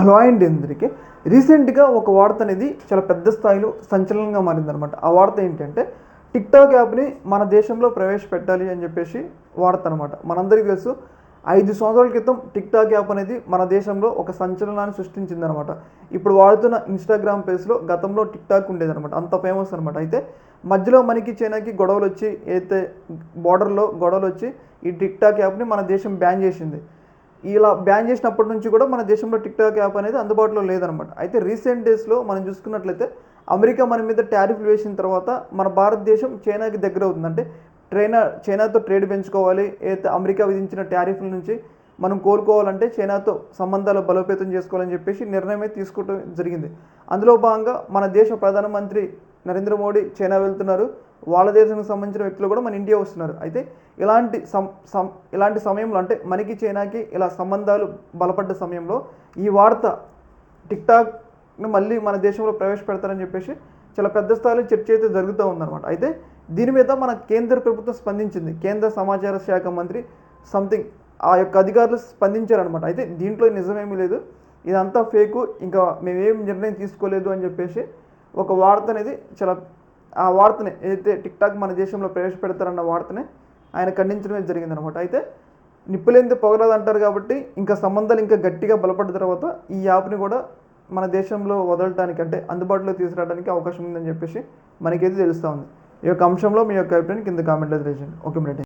అలాయిండ్ ఎందుకే రీసెంట్గా ఒక వార్త అనేది చాలా పెద్ద స్థాయిలో సంచలనంగా మారిందనమాట. ఆ వార్త ఏంటంటే టిక్టాక్ యాప్ని మన దేశంలో ప్రవేశపెట్టాలి అని చెప్పేసి వార్త అనమాట. మనందరికీ తెలుసు ఐదు సంవత్సరాల క్రితం టిక్టాక్ యాప్ అనేది మన దేశంలో ఒక సంచలనాన్ని సృష్టించిందనమాట. ఇప్పుడు వాడుతున్న ఇన్స్టాగ్రామ్ పేజ్లో గతంలో టిక్టాక్ ఉండేదనమాట. అంత ఫేమస్ అనమాట. అయితే మధ్యలో మనకి చైనాకి గొడవలు వచ్చి అయితే బార్డర్లో గొడవలు వచ్చి ఈ టిక్టాక్ యాప్ని మన దేశం బ్యాన్ చేసింది. ఇలా బ్యాన్ చేసినప్పటి నుంచి కూడా మన దేశంలో టిక్ టాక్ యాప్ అనేది అందుబాటులో లేదనమాట. అయితే రీసెంట్ డేస్లో మనం చూసుకున్నట్లయితే అమెరికా మన మీద టారిఫ్లు వేసిన తర్వాత మన భారతదేశం చైనాకి దగ్గర అవుతుంది. అంటే ట్రైనా చైనాతో ట్రేడ్ పెంచుకోవాలి. అయితే అమెరికా విధించిన టారిఫ్ల నుంచి మనం కోలుకోవాలంటే చైనాతో సంబంధాలు బలోపేతం చేసుకోవాలని చెప్పేసి నిర్ణయం తీసుకోవడం జరిగింది. అందులో భాగంగా మన దేశ ప్రధానమంత్రి నరేంద్ర మోడీ చైనా వెళ్తున్నారు. వాళ్ళ దేశానికి సంబంధించిన వ్యక్తులు కూడా మన ఇండియా వస్తున్నారు. అయితే ఇలాంటి సం ఇలాంటి సమయంలో అంటే మనకి చైనాకి ఇలా సంబంధాలు బలపడ్డ సమయంలో ఈ వార్త టిక్టాక్ను మళ్ళీ మన దేశంలో ప్రవేశపెడతారని చెప్పేసి చాలా పెద్ద స్థాయిలో చర్చ అయితే జరుగుతూ ఉందన్నమాట. అయితే దీని మీద మన కేంద్ర ప్రభుత్వం స్పందించింది. కేంద్ర సమాచార శాఖ మంత్రి సంథింగ్ ఆ యొక్క అధికారులు స్పందించారనమాట అయితే దీంట్లో నిజమేమీ లేదు. ఇదంతా ఫేకు. ఇంకా మేమేం నిర్ణయం తీసుకోలేదు అని చెప్పేసి ఒక వార్త అనేది చాలా ఆ వార్తని ఏదైతే టిక్ టాక్ మన దేశంలో ప్రవేశపెడతారన్న వార్తని ఆయన ఖండించడమే జరిగిందనమాట అయితే నిప్పులేంది పొగరాదు అంటారు కాబట్టి ఇంకా సంబంధాలు ఇంకా గట్టిగా బలపడ్డ తర్వాత ఈ యాప్ని కూడా మన దేశంలో వదలటానికి అంటే అందుబాటులో తీసుకురావడానికి అవకాశం ఉందని చెప్పేసి మనకైతే తెలుస్తూ ఉంది. ఈ యొక్క అంశంలో మీ యొక్క అభిప్రాయం కింద కామెంట్లో తెలియజేయండి. Okay madam